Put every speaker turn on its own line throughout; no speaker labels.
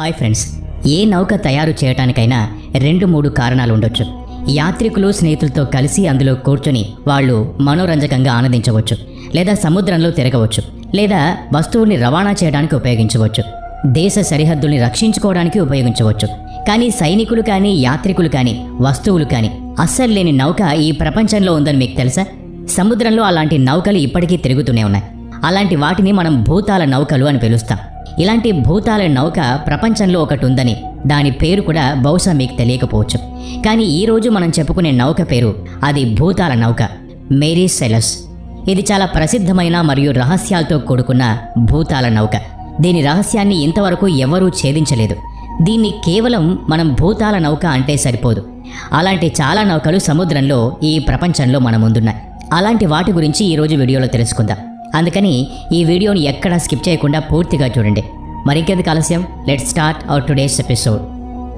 Hi friends ఏ నౌక తయారు చేయటానికైనా రెండు మూడు కారణాలు ఉండొచ్చు. యాత్రికులు స్నేహితులతో కలిసి అందులో కూర్చొని వాళ్ళు మనోరంజకంగా ఆనందించవచ్చు లేదా సముద్రంలో తిరగవచ్చు లేదా వస్తువుల్ని రవాణా చేయడానికి ఉపయోగించవచ్చు దేశ సరిహద్దుల్ని రక్షించుకోవడానికి ఉపయోగించవచ్చు. కానీ సైనికులు కానీ యాత్రికులు కానీ వస్తువులు కానీ అస్సలు లేని నౌక ఈ ప్రపంచంలో ఉందని మీకు తెలుసా? సముద్రంలో అలాంటి నౌకలు ఇప్పటికీ తిరుగుతూనే ఉన్నాయి. అలాంటి వాటిని మనం భూతాల నౌకలు అని పిలుస్తాం. ఇలాంటి భూతాల నౌక ప్రపంచంలో ఒకటి ఉందని దాని పేరు కూడా బహుశా మీకు తెలియకపోవచ్చు. కానీ ఈరోజు మనం చెప్పుకునే నౌక పేరు అది భూతాల నౌక మేరీ సెలస్ ఇది చాలా ప్రసిద్ధమైన మరియు రహస్యాలతో కూడుకున్న భూతాల నౌక. దీని రహస్యాన్ని ఇంతవరకు ఎవరూ ఛేదించలేదు. దీన్ని కేవలం మనం భూతాల నౌక అంటే సరిపోదు. అలాంటి చాలా నౌకలు సముద్రంలో ఈ ప్రపంచంలో మన ముందున్నాయి. అలాంటి వాటి గురించి ఈరోజు వీడియోలో తెలుసుకుందాం. అందుకని ఈ వీడియోని ఎక్కడా స్కిప్ చేయకుండా పూర్తిగా చూడండి. మరింకెందుకు ఆలస్యం? Let start our today's episode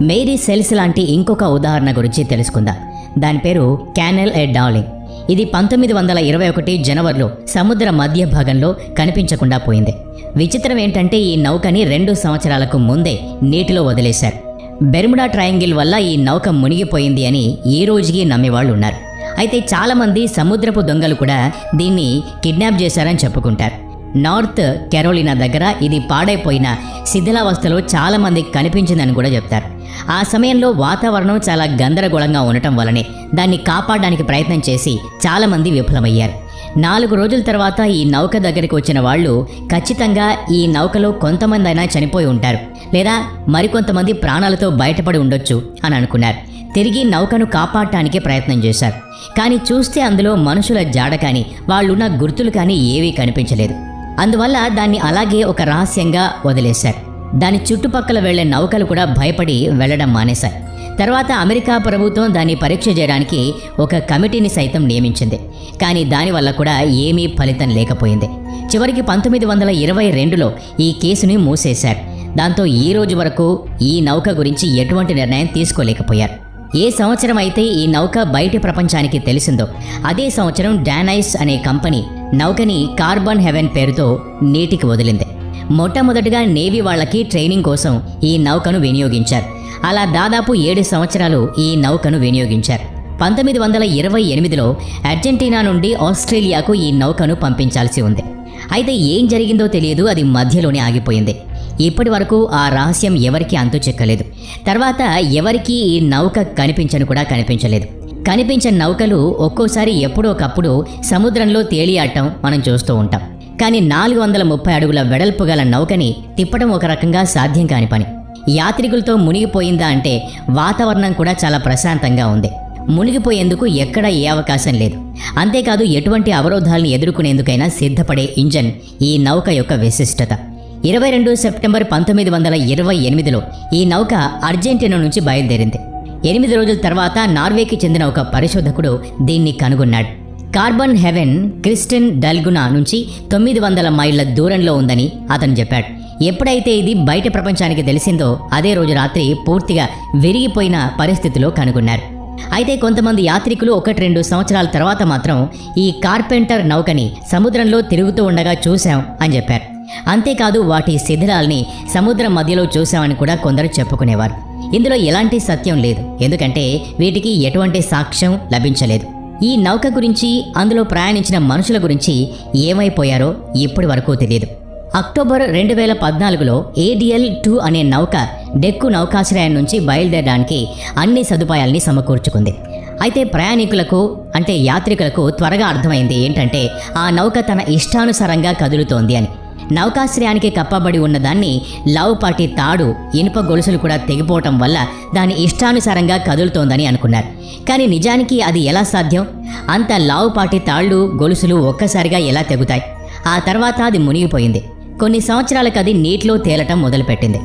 Mary cells లాంటి ఇంకొక ఉదాహరణ గురించి తెలుసుకుందాం. దాని పేరు క్యానెల్ ఎ డార్లింగ్. ఇది పంతొమ్మిది వందల ఇరవై ఒకటి జనవరిలో సముద్ర మధ్య భాగంలో కనిపించకుండా పోయింది. విచిత్రం ఏంటంటే ఈ నౌకని రెండు సంవత్సరాలకు ముందే నీటిలో వదిలేశారు. బెర్ముడా ట్రయాంగిల్ వల్ల ఈ నౌక మునిగిపోయింది అని ఈ రోజుకి నమ్మేవాళ్ళు ఉన్నారు. అయితే చాలామంది సముద్రపు దొంగలు కూడా దీన్ని కిడ్నాప్ చేశారని చెప్పుకుంటారు. నార్త్ కెరోలినా దగ్గర ఇది పాడైపోయిన శిథిలావస్థలో చాలామందికి కనిపించిందని కూడా చెప్తారు. ఆ సమయంలో వాతావరణం చాలా గందరగోళంగా ఉండటం వలనే దాన్ని కాపాడడానికి ప్రయత్నం చేసి చాలామంది విఫలమయ్యారు. నాలుగు రోజుల తర్వాత ఈ నౌక దగ్గరికి వచ్చిన వాళ్ళు ఖచ్చితంగా ఈ నౌకలో కొంతమంది అయినా చనిపోయి ఉంటారు లేదా మరికొంతమంది ప్రాణాలతో బయటపడి ఉండొచ్చు అని అనుకున్నారు. తిరిగి నౌకను కాపాడటానికి ప్రయత్నం చేశారు. కానీ చూస్తే అందులో మనుషుల జాడ కానీ వాళ్ళున్న గుర్తులు కానీ ఏవీ కనిపించలేదు. అందువల్ల దాన్ని అలాగే ఒక రహస్యంగా వదిలేశారు. దాని చుట్టుపక్కల వెళ్ళే నౌకలు కూడా భయపడి వెళ్ళడం మానేశాయి తర్వాత అమెరికా ప్రభుత్వం దాన్ని పరీక్ష చేయడానికి ఒక కమిటీని సైతం నియమించింది. కానీ దానివల్ల కూడా ఏమీ ఫలితం లేకపోయింది. చివరికి పంతొమ్మిది వందల ఇరవై రెండులో ఈ కేసుని మూసేశారు. దాంతో ఈ రోజు వరకు ఈ నౌక గురించి ఎటువంటి నిర్ణయం తీసుకోలేకపోయారు. ఏ సంవత్సరం అయితే ఈ నౌక బయటి ప్రపంచానికి తెలిసిందో అదే సంవత్సరం డానైస్ అనే కంపెనీ నౌకని కార్బన్ హెవెన్ పేరుతో నీటికి వదిలింది. మొట్టమొదటిగా నేవీ వాళ్ళకి ట్రైనింగ్ కోసం ఈ నౌకను వినియోగించారు. అలా దాదాపు ఏడు సంవత్సరాలు ఈ నౌకను వినియోగించారు. పంతొమ్మిది వందల ఇరవై ఎనిమిదిలో అర్జెంటీనా నుండి ఆస్ట్రేలియాకు ఈ నౌకను పంపించాల్సి ఉంది. అయితే ఏం జరిగిందో తెలియదు అది మధ్యలోనే ఆగిపోయింది. ఇప్పటి వరకు ఆ రహస్యం ఎవరికీ అంతు చెక్కలేదు తర్వాత ఎవరికీ ఈ నౌక కనిపించను కూడా కనిపించలేదు. కనిపించని నౌకలు ఒక్కోసారి ఎప్పుడో ఒకప్పుడు సముద్రంలో తేలియాడటం మనం చూస్తూ ఉంటాం. కానీ నాలుగు వందల ముప్పై అడుగుల వెడల్పు గల నౌకని తిప్పడం ఒక రకంగా సాధ్యం కాని పని. యాత్రికులతో మునిగిపోయిందా అంటే వాతావరణం కూడా చాలా ప్రశాంతంగా ఉంది. మునిగిపోయేందుకు ఎక్కడా ఏ అవకాశం లేదు. అంతేకాదు ఎటువంటి అవరోధాలను ఎదుర్కొనేందుకైనా సిద్ధపడే ఇంజన్ ఈ నౌక యొక్క విశిష్టత. ఇరవై రెండు సెప్టెంబర్ పంతొమ్మిది వందల ఇరవై ఎనిమిదిలో ఈ నౌక అర్జెంటీనా నుంచి బయలుదేరింది. ఎనిమిది రోజుల తర్వాత నార్వేకి చెందిన ఒక పరిశోధకుడు దీన్ని కనుగొన్నాడు. కార్బన్ హెవెన్ క్రిస్టిన్ డల్గునా నుంచి తొమ్మిది వందల మైళ్ళ దూరంలో ఉందని అతను చెప్పాడు. ఎప్పుడైతే ఇది బయట ప్రపంచానికి తెలిసిందో అదే రోజు రాత్రి పూర్తిగా విరిగిపోయిన పరిస్థితిలో కనుగొన్నారు. అయితే కొంతమంది యాత్రికులు ఒకటి రెండు సంవత్సరాల తర్వాత మాత్రం ఈ కార్పెంటర్ నౌకని సముద్రంలో తిరుగుతూ ఉండగా చూశాం అని చెప్పారు. అంతేకాదు వాటి శిథిలాల్ని సముద్రం మధ్యలో చూశామని కూడా కొందరు చెప్పుకునేవారు. ఇందులో ఎలాంటి సత్యం లేదు. ఎందుకంటే వీటికి ఎటువంటి సాక్ష్యం లభించలేదు. ఈ నౌక గురించి అందులో ప్రయాణించిన మనుషుల గురించి ఏమైపోయారో ఇప్పటి వరకు తెలియదు. అక్టోబర్ రెండు వేల పద్నాలుగులో ఏడిఎల్ టూ అనే నౌక డెక్కు నౌకాశ్రయం నుంచి బయలుదేరడానికి అన్ని సదుపాయాల్ని సమకూర్చుకుంది. అయితే ప్రయాణికులకు అంటే యాత్రికులకు త్వరగా అర్థమైంది ఏంటంటే ఆ నౌక తన ఇష్టానుసారంగా కదులుతోంది అని. నౌకాశ్రయానికి కప్పబడి ఉన్నదాన్ని లావుపాటి తాడు ఇనుప గొలుసులు కూడా తెగిపోవటం వల్ల దాని ఇష్టానుసారంగా కదులుతోందని అనుకున్నారు. కానీ నిజానికి అది ఎలా సాధ్యం? అంత లావుపాటి తాళ్ళు గొలుసులు ఒక్కసారిగా ఎలా తెగుతాయి? ఆ తర్వాత అది మునిగిపోయింది. కొన్ని సంవత్సరాలకు అది నీటిలో తేలటం మొదలుపెట్టింది.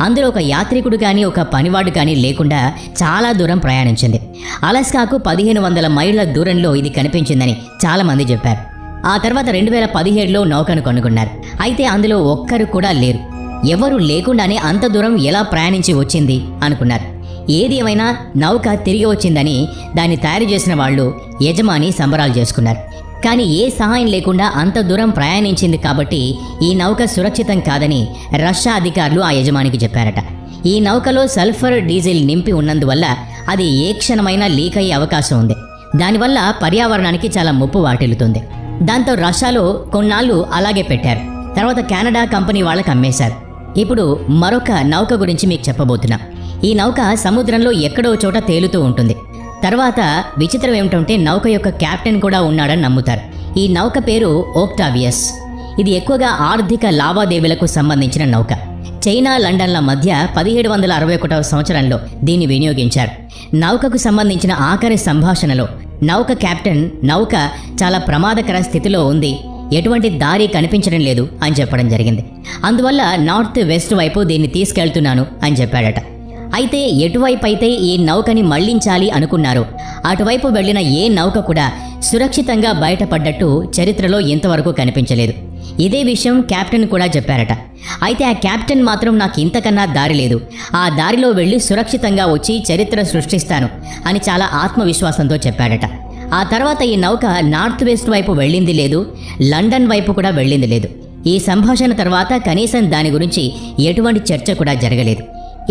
అందులో ఒక యాత్రికుడు కానీ ఒక పనివాడు కానీ లేకుండా చాలా దూరం ప్రయాణించింది. అలస్కాకు పదిహేను వందల మైళ్ళ దూరంలో ఇది కనిపించిందని చాలామంది చెప్పారు. ఆ తర్వాత రెండు వేల పదిహేడులో నౌకను కనుగొన్నారు. అయితే అందులో ఒక్కరు కూడా లేరు. ఎవరు లేకుండానే అంత దూరం ఎలా ప్రయాణించి వచ్చింది అనుకున్నారు. ఏది ఏమైనా నౌక తిరిగి వచ్చిందని దాన్ని తయారు చేసిన వాళ్ళు యజమాని సంబరాలు చేసుకున్నారు. కానీ ఏ సహాయం లేకుండా అంత దూరం ప్రయాణించింది కాబట్టి ఈ నౌక సురక్షితం కాదని రష్యా అధికారులు ఆ యజమానికి చెప్పారట. ఈ నౌకలో సల్ఫర్ డీజిల్ నింపి ఉన్నందువల్ల అది ఏ క్షణమైనా లీక్ అయ్యే అవకాశం ఉంది. దానివల్ల పర్యావరణానికి చాలా ముప్పు వాటిల్లుతుంది. దాంతో రష్యాలో కొన్నాళ్ళు అలాగే పెట్టారు. తర్వాత కెనడా కంపెనీ వాళ్ళకి అమ్మేశారు. ఇప్పుడు మరొక నౌక గురించి మీకు చెప్పబోతున్నా. ఈ నౌక సముద్రంలో ఎక్కడో చోట తేలుతూ ఉంటుంది. తర్వాత విచిత్రం ఏమిటంటే నౌక యొక్క కెప్టెన్ కూడా ఉన్నాడని నమ్ముతారు. ఈ నౌక పేరు ఓక్టావియస్. ఇది ఎక్కువగా ఆర్థిక లావాదేవీలకు సంబంధించిన నౌక. చైనా లండన్ల మధ్య పదిహేడు వందల అరవై ఒకటవ సంవత్సరంలో దీన్ని వినియోగించారు. నౌకకు సంబంధించిన ఆఖరి సంభాషణలో నౌక కెప్టెన్ నౌక చాలా ప్రమాదకర స్థితిలో ఉంది. ఎటువంటి దారి కనిపించడం లేదు అని చెప్పడం జరిగింది. అందువల్ల నార్త్ వెస్ట్ వైపు దీన్ని తీసుకెళ్తున్నాను అని చెప్పాడట. అయితే ఎటువైపు అయితే ఈ నౌకని మళ్ళించాలి అనుకున్నారో అటువైపు వెళ్ళిన ఏ నౌక కూడా సురక్షితంగా బయటపడ్డట్టు చరిత్రలో ఇంతవరకు కనిపించలేదు. ఇదే విషయం కెప్టెన్ కూడా చెప్పారట. అయితే ఆ కెప్టెన్ మాత్రం నాకు ఇంతకన్నా దారి లేదు. ఆ దారిలో వెళ్ళి సురక్షితంగా వచ్చి చరిత్ర సృష్టిస్తాను అని చాలా ఆత్మవిశ్వాసంతో చెప్పాడట. ఆ తర్వాత ఈ నౌక నార్త్ వెస్ట్ వైపు వెళ్ళింది లేదు లండన్ వైపు కూడా వెళ్ళింది లేదు. ఈ సంభాషణ తర్వాత కనీసం దాని గురించి ఎటువంటి చర్చ కూడా జరగలేదు.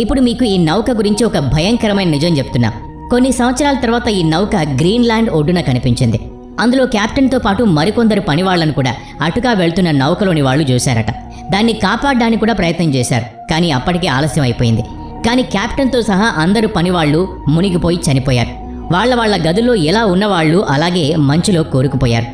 ఇప్పుడు మీకు ఈ నౌక గురించి ఒక భయంకరమైన నిజం చెప్తున్నా. కొన్ని సంవత్సరాల తర్వాత ఈ నౌక గ్రీన్లాండ్ ఒడ్డున కనిపించింది. అందులో క్యాప్టెన్తో పాటు మరికొందరు పనివాళ్ళను కూడా అటుగా వెళ్తున్న నౌకలోని వాళ్ళు చూశారట. దాన్ని కాపాడడానికి కూడా ప్రయత్నం చేశారు. కానీ అప్పటికే ఆలస్యం అయిపోయింది. కానీ కెప్టెన్తో సహా అందరు పనివాళ్ళు మునిగిపోయి చనిపోయారు. వాళ్ళ వాళ్ళ గదుల్లో ఎలా ఉన్నవాళ్ళు అలాగే మంచులో కోరుకుపోయారు.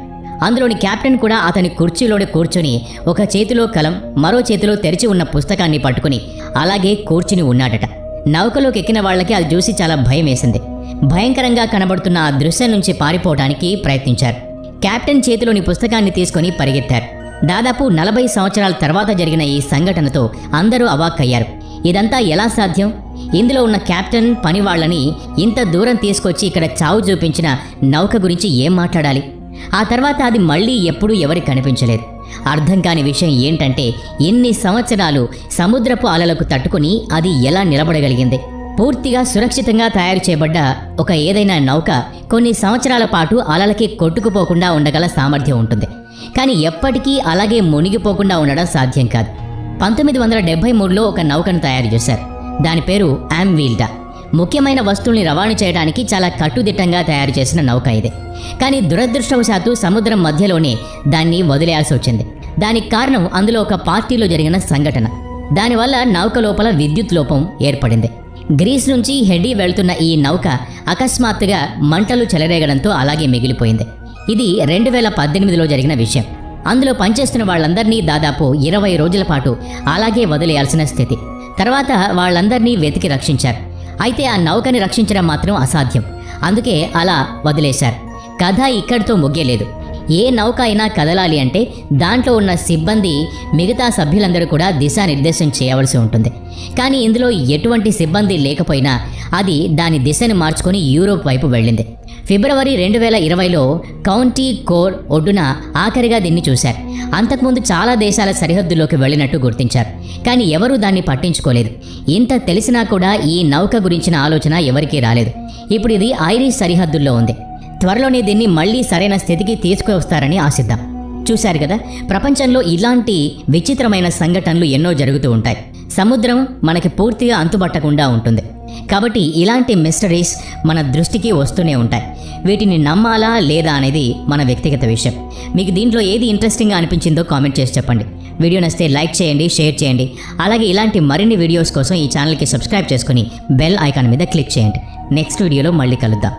అందులోని కెప్టెన్ కూడా అతని కుర్చీలోనే కూర్చొని ఒక చేతిలో కలం మరో చేతిలో తెరిచి ఉన్న పుస్తకాన్ని పట్టుకుని అలాగే కూర్చుని ఉన్నాడట. నౌకలోకి ఎక్కిన వాళ్ళకి అది చూసి చాలా భయం వేసింది భయంకరంగా కనబడుతున్న ఆ దృశ్యం నుంచి పారిపోవడానికి ప్రయత్నించారు. కెప్టెన్ చేతిలోని పుస్తకాన్ని తీసుకొని పరిగెత్తారు. దాదాపు నలభై సంవత్సరాల తర్వాత జరిగిన ఈ సంఘటనతో అందరూ అవాక్కయ్యారు. ఇదంతా ఎలా సాధ్యం? ఇందులో ఉన్న కెప్టెన్ పనివాళ్ళని ఇంత దూరం తీసుకొచ్చి ఇక్కడ చావు చూపించిన నౌక గురించి ఏం మాట్లాడాలి? ఆ తర్వాత అది మళ్ళీ ఎప్పుడూ ఎవరికి కనిపించలేదు. అర్థం కాని విషయం ఏంటంటే ఎన్ని సంవత్సరాలు సముద్రపు అలలకు తట్టుకుని అది ఎలా నిలబడగలిగింది? పూర్తిగా సురక్షితంగా తయారు చేయబడ్డ ఒక ఏదైనా నౌక కొన్ని సంవత్సరాల పాటు అలలకి కొట్టుకుపోకుండా ఉండగల సామర్థ్యం ఉంటుంది. కానీ ఎప్పటికీ అలాగే మునిగిపోకుండా ఉండడం సాధ్యం కాదు. పంతొమ్మిది వందల డెబ్బై మూడులో ఒక నౌకను తయారు చేశారు. దాని పేరు యామ్వీల్డా ముఖ్యమైన వస్తువుల్ని రవాణా చేయడానికి చాలా కట్టుదిట్టంగా తయారు చేసిన నౌక ఇది. కానీ దురదృష్టవశాత్తు సముద్రం మధ్యలోనే దాన్ని వదిలేయాల్సి వచ్చింది. దానికి కారణం అందులో ఒక పార్టీలో జరిగిన సంఘటన. దానివల్ల నౌక లోపల విద్యుత్ లోపం ఏర్పడింది. గ్రీస్ నుంచి హెడీ వెళ్తున్న ఈ నౌక అకస్మాత్తుగా మంటలు చెలరేగడంతో అలాగే మిగిలిపోయింది. ఇది రెండు వేల పద్దెనిమిదిలో జరిగిన విషయం. అందులో పనిచేస్తున్న వాళ్ళందరినీ దాదాపు ఇరవై రోజుల పాటు అలాగే వదిలేయాల్సిన స్థితి. తర్వాత వాళ్ళందరినీ వెతికి రక్షించారు. అయితే ఆ నౌకని రక్షించడం మాత్రం అసాధ్యం. అందుకే అలా వదిలేశారు. కథ ఇక్కడితో ముగ్గేలేదు ఏ నౌక అయినా కదలాలి అంటే దాంట్లో ఉన్న సిబ్బంది మిగతా సభ్యులందరూ కూడా దిశానిర్దేశం చేయవలసి ఉంటుంది. కానీ ఇందులో ఎటువంటి సిబ్బంది లేకపోయినా అది దాని దిశను మార్చుకొని యూరోప్ వైపు వెళ్ళింది. ఫిబ్రవరి రెండు వేల ఇరవైలో కౌంటీ కోర్ ఒడ్డున ఆఖరిగా దీన్ని చూశారు. అంతకుముందు చాలా దేశాల సరిహద్దులోకి వెళ్ళినట్టు గుర్తించారు. కానీ ఎవరూ దాన్ని పట్టించుకోలేదు. ఇంత తెలిసినా కూడా ఈ నౌక గురించిన ఆలోచన ఎవరికీ రాలేదు. ఇప్పుడు ఇది ఐరిష్ సరిహద్దుల్లో ఉంది. త్వరలోనే దీన్ని మళ్ళీ సరైన స్థితికి తీసుకువస్తారని ఆశిద్దాం. చూశారు కదా ప్రపంచంలో ఇలాంటి విచిత్రమైన సంఘటనలు ఎన్నో జరుగుతూ ఉంటాయి. సముద్రం మనకి పూర్తిగా అంతుబట్టకుండా ఉంటుంది. కాబట్టి ఇలాంటి మిస్టరీస్ మన దృష్టికి వస్తూనే ఉంటాయి. వీటిని నమ్మాలా లేదా అనేది మన వ్యక్తిగత విషయం. మీకు దీంట్లో ఏది ఇంట్రెస్టింగ్గా అనిపించిందో కామెంట్ చేసి చెప్పండి. వీడియో నచ్చితే లైక్ చేయండి షేర్ చేయండి. అలాగే ఇలాంటి మరిన్ని వీడియోస్ కోసం ఈ ఛానల్కి సబ్స్క్రైబ్ చేసుకుని బెల్ ఐకాన్ మీద క్లిక్ చేయండి. నెక్స్ట్ వీడియోలో మళ్ళీ కలుద్దాం.